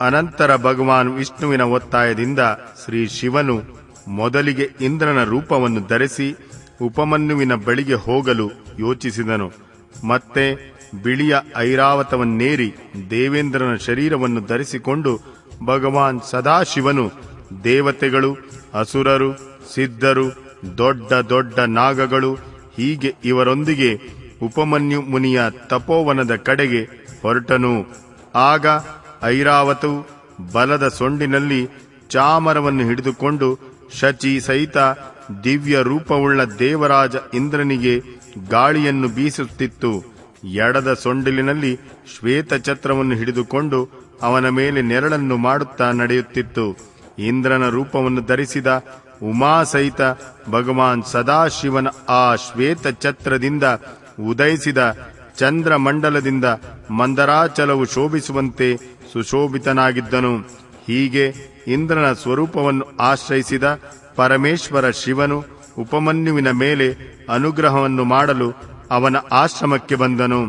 ಅನಂತರ ಭಗವಾನ್ ವಿಷ್ಣುವಿನ ಒತ್ತಾಯದಿಂದ ಶ್ರೀ ಶಿವನು ಮೊದಲಿಗೆ ಇಂದ್ರನ ರೂಪವನ್ನು ಧರಿಸಿ ಉಪಮನ್ಯುವಿನ ಬಳಿಗೆ ಹೋಗಲು ಯೋಚಿಸಿದನು. ಮತ್ತೆ ಬಿಳಿಯ ಐರಾವತವನ್ನೇರಿ ದೇವೇಂದ್ರನ ಶರೀರವನ್ನು ಧರಿಸಿಕೊಂಡು ಭಗವಾನ್ ಸದಾಶಿವನು ದೇವತೆಗಳು, ಅಸುರರು, ಸಿದ್ಧರು, ದೊಡ್ಡ ದೊಡ್ಡ ನಾಗಗಳು, ಹೀಗೆ ಇವರೊಂದಿಗೆ ಉಪಮನ್ಯು ಮುನಿಯ ತಪೋವನದ ಕಡೆಗೆ ಹೊರಟನು. ಆಗ ಐರಾವತು ಬಲದ ಸೊಂಡಿನಲ್ಲಿ ಚಾಮರವನ್ನು ಹಿಡಿದುಕೊಂಡು ಶಚಿ ಸಹಿತ ದಿವ್ಯ ರೂಪವುಳ್ಳ ದೇವರಾಜ ಇಂದ್ರನಿಗೆ ಗಾಳಿಯನ್ನು ಬೀಸುತ್ತಿತ್ತು. ಎಡದ ಸೊಂಡಿಲಿನಲ್ಲಿ ಶ್ವೇತ ಛತ್ರವನ್ನು ಹಿಡಿದುಕೊಂಡು ಅವನ ಮೇಲೆ ನೆರಳನ್ನು ಮಾಡುತ್ತಾ ನಡೆಯುತ್ತಿತ್ತು. ಇಂದ್ರನ ರೂಪವನ್ನು ಧರಿಸಿದ ಉಮಾ ಸಹಿತ ಭಗವಾನ್ ಸದಾಶಿವನ ಆ ಶ್ವೇತ ಛತ್ರದಿಂದ ಉದಯಿಸಿದ ಚಂದ್ರಮಂಡಲದಿಂದ ಮಂದರಾಚಲವು ಶೋಭಿಸುವಂತೆ ಸುಶೋಭಿತನಾಗಿದ್ದನು. ಹೀಗೆ ಇಂದ್ರನ ಸ್ವರೂಪವನ್ನು ಆಶ್ರಯಿಸಿದ ಪರಮೇಶ್ವರ ಶಿವನು ಉಪಮನ್ಯುವಿನ ಮೇಲೆ ಅನುಗ್ರಹವನ್ನು ಮಾಡಲು ಅವನ ಆಶ್ರಮಕ್ಕೆ ಬಂದನು.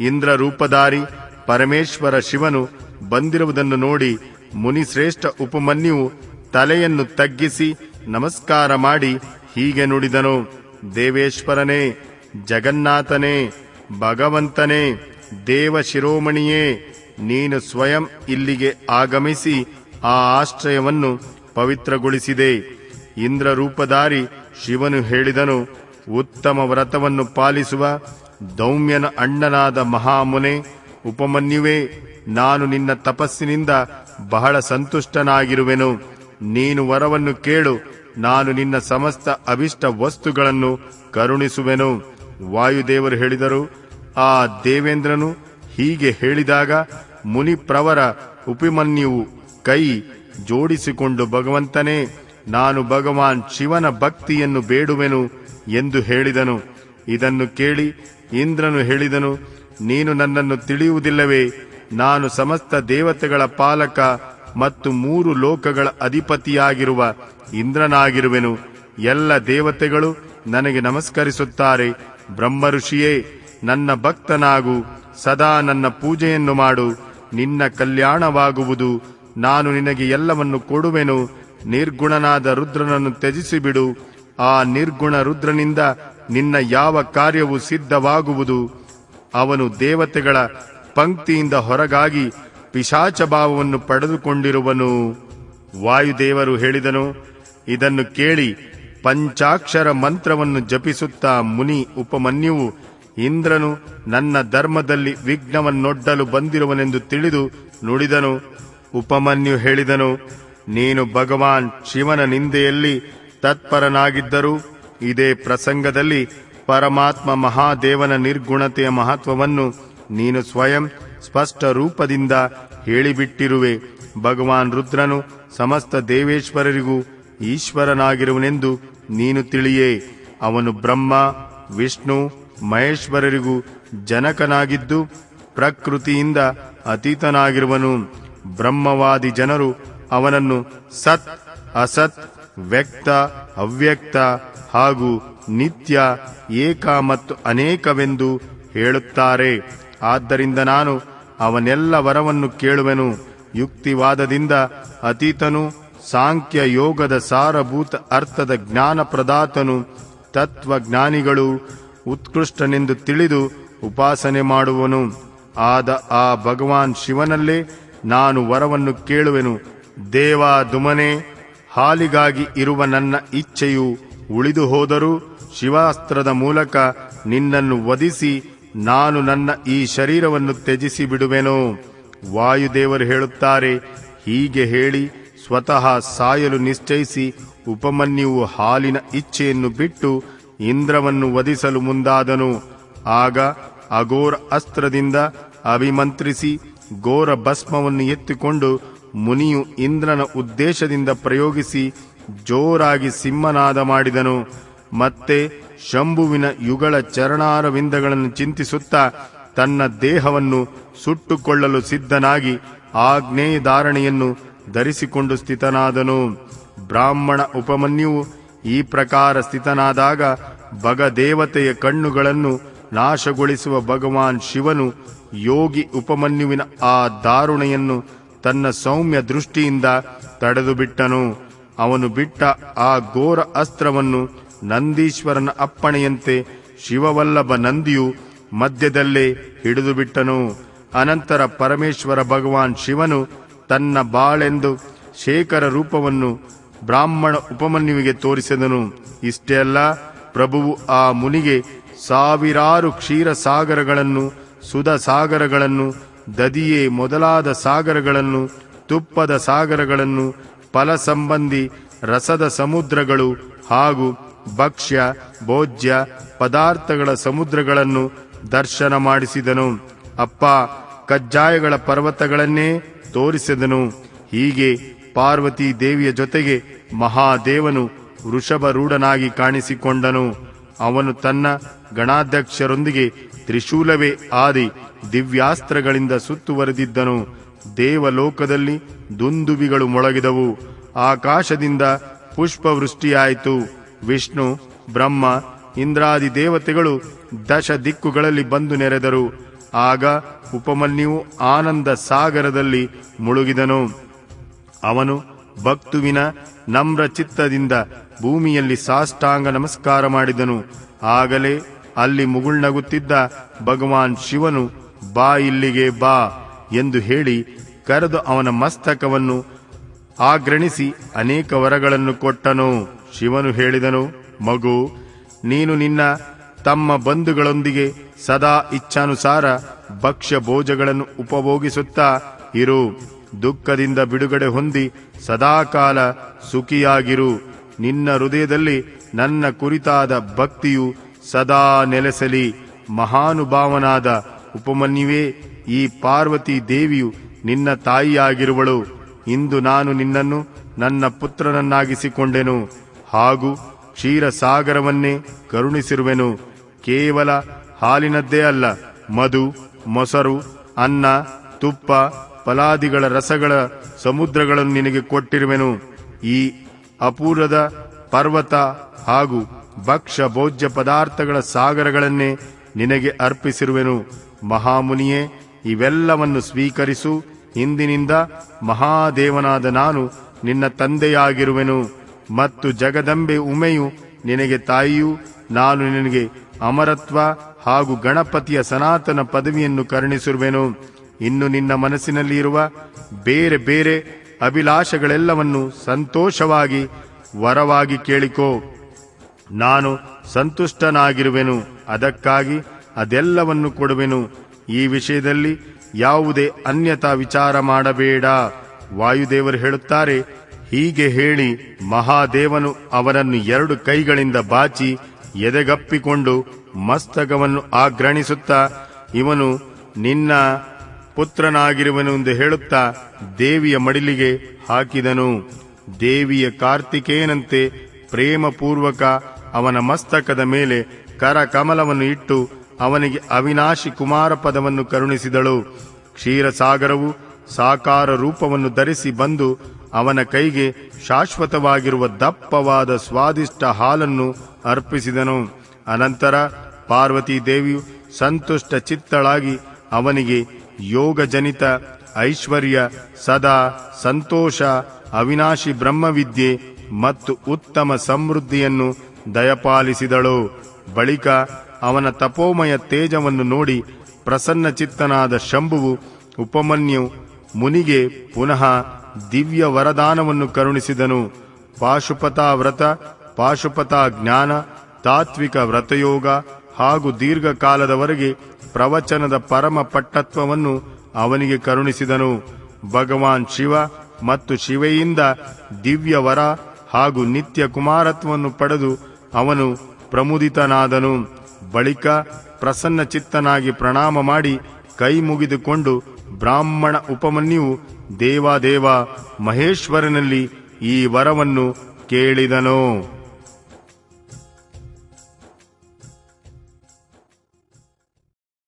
ಇಂದ್ರ ರೂಪಧಾರಿ ಪರಮೇಶ್ವರ ಶಿವನು ಬಂದಿರುವುದನ್ನು ನೋಡಿ ಮುನಿಶ್ರೇಷ್ಠ ಉಪಮನ್ಯು ತಲೆಯನ್ನು ತಗ್ಗಿಸಿ ನಮಸ್ಕಾರ ಮಾಡಿ ಹೀಗೆ ನುಡಿದನು. ದೇವೇಶ್ವರನೇ, ಜಗನ್ನಾಥನೇ, ಭಗವಂತನೇ ದೇವ ಶಿರೋಮಣಿಯೇ ನೀನು ಸ್ವಯಂ ಇಲ್ಲಿಗೆ ಆಗಮಿಸಿ ಆ ಆಶ್ರಯವನ್ನು ಪವಿತ್ರಗೊಳಿಸಿದೆ. ಇಂದ್ರ ರೂಪಧಾರಿ ಶಿವನು ಹೇಳಿದನು, ಉತ್ತಮ ವ್ರತವನ್ನು ಪಾಲಿಸುವ ದೌಮ್ಯನ ಅಣ್ಣನಾದ ಮಹಾಮುನೆ, ಉಪಮನ್ಯುವೆ, ನಾನು ನಿನ್ನ ತಪಸ್ಸಿನಿಂದ ಬಹಳ ಸಂತುಷ್ಟನಾಗಿರುವೆನು. ನೀನು ವರವನ್ನು ಕೇಳು, ನಾನು ನಿನ್ನ ಸಮಸ್ತ ಅಭಿಷ್ಟ ವಸ್ತುಗಳನ್ನು ಕರುಣಿಸುವೆನು. ವಾಯುದೇವರು ಹೇಳಿದರು, ಆ ದೇವೇಂದ್ರನು ಹೀಗೆ ಹೇಳಿದಾಗ ಮುನಿಪ್ರವರ ಉಪಿಮನ್ಯುವು ಕೈ ಜೋಡಿಸಿಕೊಂಡು, ಭಗವಂತನೇ, ನಾನು ಭಗವಾನ್ ಶಿವನ ಭಕ್ತಿಯನ್ನು ಬೇಡುವೆನು ಎಂದು ಹೇಳಿದನು. ಇದನ್ನು ಕೇಳಿ ಇಂದ್ರನು ಹೇಳಿದನು, ನೀನು ನನ್ನನ್ನು ತಿಳಿಯುವುದಿಲ್ಲವೇ? ನಾನು ಸಮಸ್ತ ದೇವತೆಗಳ ಪಾಲಕ ಮತ್ತು ಮೂರು ಲೋಕಗಳ ಅಧಿಪತಿಯಾಗಿರುವ ಇಂದ್ರನಾಗಿರುವೆನು. ಎಲ್ಲ ದೇವತೆಗಳು ನನಗೆ ನಮಸ್ಕರಿಸುತ್ತಾರೆ. ಬ್ರಹ್ಮ ಋಷಿಯೇ ನನ್ನ ಭಕ್ತನಾಗು. ಸದಾ ನನ್ನ ಪೂಜೆಯನ್ನು ಮಾಡು, ನಿನ್ನ ಕಲ್ಯಾಣವಾಗುವುದು. ನಾನು ನಿನಗೆ ಎಲ್ಲವನ್ನು ಕೊಡುವೆನು, ನಿರ್ಗುಣನಾದ ರುದ್ರನನ್ನು ತ್ಯಜಿಸಿಬಿಡು. ಆ ನಿರ್ಗುಣ ರುದ್ರನಿಂದ ನಿನ್ನ ಯಾವ ಕಾರ್ಯವು ಸಿದ್ಧವಾಗುವುದು? ಅವನು ದೇವತೆಗಳ ಪಂಕ್ತಿಯಿಂದ ಹೊರಗಾಗಿ ಪಿಶಾಚ ಭಾವವನ್ನು ಪಡೆದುಕೊಂಡಿರುವನು. ವಾಯುದೇವರು ಹೇಳಿದನು, ಇದನ್ನು ಕೇಳಿ ಪಂಚಾಕ್ಷರ ಮಂತ್ರವನ್ನು ಜಪಿಸುತ್ತಾ ಮುನಿ ಉಪಮನ್ಯುವು ಇಂದ್ರನು ನನ್ನ ಧರ್ಮದಲ್ಲಿ ವಿಘ್ನವನ್ನೊಡ್ಡಲು ಬಂದಿರುವನೆಂದು ತಿಳಿದು ನುಡಿದನು. ಉಪಮನ್ಯು ಹೇಳಿದನು, ನೀನು ಭಗವಾನ್ ಶಿವನ ನಿಂದೆಯಲ್ಲಿ ತತ್ಪರನಾಗಿದ್ದರೂ ಇದೇ ಪ್ರಸಂಗದಲ್ಲಿ ಪರಮಾತ್ಮ ಮಹಾದೇವನ ನಿರ್ಗುಣತೆಯ ಮಹತ್ವವನ್ನು ನೀನು ಸ್ವಯಂ ಸ್ಪಷ್ಟ ರೂಪದಿಂದ ಹೇಳಿಬಿಟ್ಟಿರುವೆ. ಭಗವಾನ್ ರುದ್ರನು ಸಮಸ್ತ ದೇವೇಶ್ವರರಿಗೂ ಈಶ್ವರನಾಗಿರುವನೆಂದು ನೀನು ತಿಳಿಯೇ. ಅವನು ಬ್ರಹ್ಮ, ವಿಷ್ಣು ಮಹೇಶ್ವರರಿಗೂ ಜನಕನಾಗಿದ್ದು ಪ್ರಕೃತಿಯಿಂದ ಅತೀತನಾಗಿರುವನು. ಬ್ರಹ್ಮವಾದಿ ಜನರು ಅವನನ್ನು ಸತ್, ಅಸತ್, ವ್ಯಕ್ತ, ಅವ್ಯಕ್ತ ಹಾಗೂ ನಿತ್ಯ, ಏಕ ಮತ್ತು ಅನೇಕವೆಂದು ಹೇಳುತ್ತಾರೆ. ಆದ್ದರಿಂದ ನಾನು ಅವನೆಲ್ಲ ವರವನ್ನು ಕೇಳುವೆನು. ಯುಕ್ತಿವಾದದಿಂದ ಅತೀತನು, ಸಾಂಖ್ಯ ಯೋಗದ ಸಾರಭೂತ ಅರ್ಥದ ಜ್ಞಾನ ಪ್ರದಾತನು ತತ್ವಜ್ಞಾನಿಗಳು ಉತ್ಕೃಷ್ಟನೆಂದು ತಿಳಿದು ಉಪಾಸನೆ ಮಾಡುವನು. ಆದ ಆ ಭಗವಾನ್ ಶಿವನಲ್ಲೇ ನಾನು ವರವನ್ನು ಕೇಳುವೆನು. ದೇವಾ ದುಮನೆ ಹಾಲಿಗಾಗಿ ಇರುವ ನನ್ನ ಇಚ್ಛೆಯು ಉಳಿದು ಹೋದರೂ ಶಿವಾಸ್ತ್ರದ ಮೂಲಕ ನಿನ್ನನ್ನು ವಧಿಸಿ ನಾನು ನನ್ನ ಈ ಶರೀರವನ್ನು ತ್ಯಜಿಸಿ ಬಿಡುವೆನು. ವಾಯುದೇವರು ಹೇಳುತ್ತಾರೆ, ಹೀಗೆ ಹೇಳಿ ಸ್ವತಃ ಸಾಯಲು ನಿಶ್ಚಯಿಸಿ ಉಪಮನ್ಯುವು ಹಾಲಿನ ಇಚ್ಛೆಯನ್ನು ಬಿಟ್ಟು ಇಂದ್ರವನ್ನು ವಧಿಸಲು ಮುಂದಾದನು. ಆಗ ಅಘೋರ ಅಸ್ತ್ರದಿಂದ ಅಭಿಮಂತ್ರಿಸಿ ಘೋರ ಭಸ್ಮವನ್ನು ಎತ್ತಿಕೊಂಡು ಮುನಿಯು ಇಂದ್ರನ ಉದ್ದೇಶದಿಂದ ಪ್ರಯೋಗಿಸಿ ಜೋರಾಗಿ ಸಿಂಹನಾದ ಮಾಡಿದನು. ಮತ್ತೆ ಶಂಭುವಿನ ಯುಗಳ ಚರಣಾರವಿಂದಗಳನ್ನು ಚಿಂತಿಸುತ್ತಾ ತನ್ನ ದೇಹವನ್ನು ಸುಟ್ಟುಕೊಳ್ಳಲು ಸಿದ್ಧನಾಗಿ ಆಗ್ನೇಯ ಧಾರಣೆಯನ್ನು ಧರಿಸಿಕೊಂಡು ಸ್ಥಿತನಾದನು. ಬ್ರಾಹ್ಮಣ ಉಪಮನ್ಯುವು ಈ ಪ್ರಕಾರ ಸ್ಥಿತನಾದಾಗ ಭಗದೇವತೆಯ ಕಣ್ಣುಗಳನ್ನು ನಾಶಗೊಳಿಸುವ ಭಗವಾನ್ ಶಿವನು ಯೋಗಿ ಉಪಮನ್ಯುವಿನ ಆ ದಾರುಣೆಯನ್ನು ತನ್ನ ಸೌಮ್ಯ ದೃಷ್ಟಿಯಿಂದ ತಡೆದು ಬಿಟ್ಟನು. ಅವನು ಬಿಟ್ಟ ಆ ಘೋರ ಅಸ್ತ್ರವನ್ನು ನಂದೀಶ್ವರನ ಅಪ್ಪಣೆಯಂತೆ ಶಿವವಲ್ಲಭ ನಂದಿಯು ಮಧ್ಯದಲ್ಲೇ ಹಿಡಿದು ಬಿಟ್ಟನು. ಅನಂತರ ಪರಮೇಶ್ವರ ಭಗವಾನ್ ಶಿವನು ತನ್ನ ಬಾಳೆಂದು ಶೇಖರ ರೂಪವನ್ನು ಬ್ರಾಹ್ಮಣ ಉಪಮನ್ಯುವಿಗೆ ತೋರಿಸಿದನು. ಇಷ್ಟೇ ಅಲ್ಲ, ಪ್ರಭುವು ಆ ಮುನಿಗೆ ಸಾವಿರಾರು ಕ್ಷೀರ ಸಾಗರಗಳನ್ನು, ಸುಧ ಸಾಗರಗಳನ್ನು, ದದಿಯೇ ಮೊದಲಾದ ಸಾಗರಗಳನ್ನು, ತುಪ್ಪದ ಸಾಗರಗಳನ್ನು, ಫಲ ಸಂಬಂಧಿ ರಸದ ಸಮುದ್ರಗಳು ಹಾಗೂ ಭಕ್ಷ್ಯ, ಭೋಜ್ಯ ಪದಾರ್ಥಗಳ ಸಮುದ್ರಗಳನ್ನು ದರ್ಶನ ಮಾಡಿಸಿದನು. ಅಪ್ಪ, ಕಜ್ಜಾಯಗಳ ಪರ್ವತಗಳನ್ನೇ ತೋರಿಸಿದನು. ಹೀಗೆ ಪಾರ್ವತಿ ದೇವಿಯ ಜೊತೆಗೆ ಮಹಾದೇವನು ವೃಷಭರೂಢನಾಗಿ ಕಾಣಿಸಿಕೊಂಡನು. ಅವನು ತನ್ನ ಗಣಾಧ್ಯಕ್ಷರೊಂದಿಗೆ ತ್ರಿಶೂಲವೇ ಆದಿ ದಿವ್ಯಾಸ್ತ್ರಗಳಿಂದ ಸುತ್ತುವರೆದಿದ್ದನು ದೇವಲೋಕದಲ್ಲಿ ದುಂದುವಿಗಳು ಮೊಳಗಿದವು. ಆಕಾಶದಿಂದ ಪುಷ್ಪವೃಷ್ಟಿಯಾಯಿತು. ವಿಷ್ಣು, ಬ್ರಹ್ಮ, ಇಂದ್ರಾದಿ ದೇವತೆಗಳು ದಶ ದಿಕ್ಕುಗಳಲ್ಲಿ ಬಂದು ನೆರೆದರು. ಆಗ ಉಪಮನ್ಯು ಆನಂದ ಸಾಗರದಲ್ಲಿ ಮುಳುಗಿದನು. ಅವನು ಭಕ್ತುವಿನ ನಮ್ರ ಚಿತ್ತದಿಂದ ಭೂಮಿಯಲ್ಲಿ ಸಾಷ್ಟಾಂಗ ನಮಸ್ಕಾರ ಮಾಡಿದನು. ಆಗಲೇ ಅಲ್ಲಿ ಮುಗುಳ್ನಗುತ್ತಿದ್ದ ಭಗವಾನ್ ಶಿವನು, ಬಾ ಇಲ್ಲಿಗೆ ಬಾ ಎಂದು ಹೇಳಿ ಕರೆದು ಅವನ ಮಸ್ತಕವನ್ನು ಆಗ್ರಣಿಸಿ ಅನೇಕ ವರಗಳನ್ನು ಕೊಟ್ಟನು. ಶಿವನು ಹೇಳಿದನು, ಮಗು, ನೀನು ನಿನ್ನ ತಮ್ಮ ಬಂಧುಗಳೊಂದಿಗೆ ಸದಾ ಇಚ್ಛಾನುಸಾರ ಭಕ್ಷ್ಯ ಭೋಜಗಳನ್ನು ಉಪಭೋಗಿಸುತ್ತಾ ಇರು. ದುಃಖದಿಂದ ಬಿಡುಗಡೆ ಹೊಂದಿ ಸದಾಕಾಲ ಸುಖಿಯಾಗಿರು. ನಿನ್ನ ಹೃದಯದಲ್ಲಿ ನನ್ನ ಕುರಿತಾದ ಭಕ್ತಿಯು ಸದಾ ನೆಲೆಸಲಿ. ಮಹಾನುಭಾವನಾದ ಉಪಮನ್ಯುವೇ, ಈ ಪಾರ್ವತಿ ದೇವಿಯು ನಿನ್ನ ತಾಯಿಯಾಗಿರುವಳು. ಇಂದು ನಾನು ನಿನ್ನನ್ನು ನನ್ನ ಪುತ್ರನನ್ನಾಗಿಸಿಕೊಂಡೆನು. ಹಾಗೂ ಕ್ಷೀರಸಾಗರವನ್ನೇ ಕರುಣಿಸಿರುವೆನು. ಕೇವಲ ಹಾಲಿನದ್ದೇ ಅಲ್ಲ, ಮಧು, ಮೊಸರು, ಅನ್ನ, ತುಪ್ಪ ಫಲಾದಿಗಳ ರಸಗಳ ಸಮುದ್ರಗಳನ್ನು ನಿನಗೆ ಕೊಟ್ಟಿರುವೆನು. ಈ ಅಪೂರ್ವದ ಪರ್ವತ ಹಾಗೂ ಭಕ್ಷ್ಯ ಭೋಜ್ಯ ಪದಾರ್ಥಗಳ ಸಾಗರಗಳನ್ನೇ ನಿನಗೆ ಅರ್ಪಿಸಿರುವೆನು. ಮಹಾಮುನಿಯೇ, ಇವೆಲ್ಲವನ್ನು ಸ್ವೀಕರಿಸು. ಇಂದಿನಿಂದ ಮಹಾದೇವನಾದ ನಾನು ನಿನ್ನ ತಂದೆಯಾಗಿರುವೆನು. ಮತ್ತು ಜಗದಂಬೆ ಉಮೆಯು ನಿನಗೆ ತಾಯಿಯೂ. ನಾನು ನಿನಗೆ ಅಮರತ್ವ ಹಾಗೂ ಗಣಪತಿಯ ಸನಾತನ ಪದವಿಯನ್ನು ಕರುಣಿಸಿರುವೆನು. ಇನ್ನು ನಿನ್ನ ಮನಸ್ಸಿನಲ್ಲಿ ಇರುವ ಬೇರೆ ಬೇರೆ ಅಭಿಲಾಷಗಳೆಲ್ಲವನ್ನು ಸಂತೋಷವಾಗಿ, ವರವಾಗಿ ಕೇಳಿಕೋ. ನಾನು ಸಂತುಷ್ಟನಾಗಿರುವೆನು, ಅದಕ್ಕಾಗಿ ಅದೆಲ್ಲವನ್ನು ಕೊಡುವೆನು. ಈ ವಿಷಯದಲ್ಲಿ ಯಾವುದೇ ಅನ್ಯತಾ ವಿಚಾರ ಮಾಡಬೇಡ. ವಾಯುದೇವರು ಹೇಳುತ್ತಾರೆ, ಹೀಗೆ ಹೇಳಿ ಮಹಾದೇವನು ಅವರನ್ನು ಎರಡು ಕೈಗಳಿಂದ ಬಾಚಿ ಎದೆಗಪ್ಪಿಕೊಂಡು ಮಸ್ತಕವನ್ನು ಆಗ್ರಣಿಸುತ್ತಾ ಇವನು ನಿನ್ನ ಪುತ್ರನಾಗಿರುವನು ಎಂದು ಹೇಳುತ್ತಾ ದೇವಿಯ ಮಡಿಲಿಗೆ ಹಾಕಿದನು. ದೇವಿಯ ಕಾರ್ತಿಕೇಯನಂತೆ ಪ್ರೇಮಪೂರ್ವಕ ಅವನ ಮಸ್ತಕದ ಮೇಲೆ ಕರಕಮಲವನ್ನು ಇಟ್ಟು ಅವನಿಗೆ ಅವಿನಾಶಿ ಕುಮಾರ ಪದವನ್ನು ಕರುಣಿಸಿದಳು. ಕ್ಷೀರಸಾಗರವು ಸಾಕಾರ ರೂಪವನ್ನು ಧರಿಸಿ ಬಂದು ಅವನ ಕೈಗೆ ಶಾಶ್ವತವಾಗಿರುವ ದಪ್ಪವಾದ ಸ್ವಾದಿಷ್ಟ ಹಾಲನ್ನು ಅರ್ಪಿಸಿದನು. ಅನಂತರ ಪಾರ್ವತಿ ದೇವಿಯು ಸಂತುಷ್ಟ ಚಿತ್ತಳಾಗಿ ಅವನಿಗೆ ಯೋಗಜನಿತ ಐಶ್ವರ್ಯ ಸದಾ ಸಂತೋಷ ಅವಿನಾಶಿ ಬ್ರಹ್ಮವಿದ್ಯೆ ಮತ್ತು ಉತ್ತಮ ಸಮೃದ್ಧಿಯನ್ನು ದಯಪಾಲಿಸಿದಳು. ಬಳಿಕ ಅವನ ತಪೋಮಯ ತೇಜವನ್ನು ನೋಡಿ ಪ್ರಸನ್ನ ಚಿತ್ತನಾದ ಶಂಭುವು ಉಪಮನ್ಯು ಮುನಿಗೆ ಪುನಃ ದಿವ್ಯ ವರದಾನವನ್ನು ಕರುಣಿಸಿದನು. ಪಾಶುಪತ ವ್ರತ, ಪಾಶುಪತ ಜ್ಞಾನ, ತಾತ್ವಿಕ ವ್ರತಯೋಗ ಹಾಗೂ ದೀರ್ಘಕಾಲದವರೆಗೆ ಪ್ರವಚನದ ಪರಮ ಪಟ್ಟತ್ವವನ್ನು ಅವನಿಗೆ ಕರುಣಿಸಿದನು. ಭಗವಾನ್ ಶಿವ ಮತ್ತು ಶಿವೆಯಿಂದ ದಿವ್ಯ ವರ ಹಾಗೂ ನಿತ್ಯ ಕುಮಾರತ್ವವನ್ನು ಪಡೆದು ಅವನು ಪ್ರಮುದಿತನಾದನು. ಬಳಿಕ ಪ್ರಸನ್ನ ಚಿತ್ತನಾಗಿ ಪ್ರಣಾಮ ಮಾಡಿ ಕೈ ಮುಗಿದುಕೊಂಡು ಬ್ರಾಹ್ಮಣ ಉಪಮನ್ಯು ದೇವಾದೇವ ಮಹೇಶ್ವರನಲ್ಲಿ ಈ ವರವನ್ನು ಕೇಳಿದನು.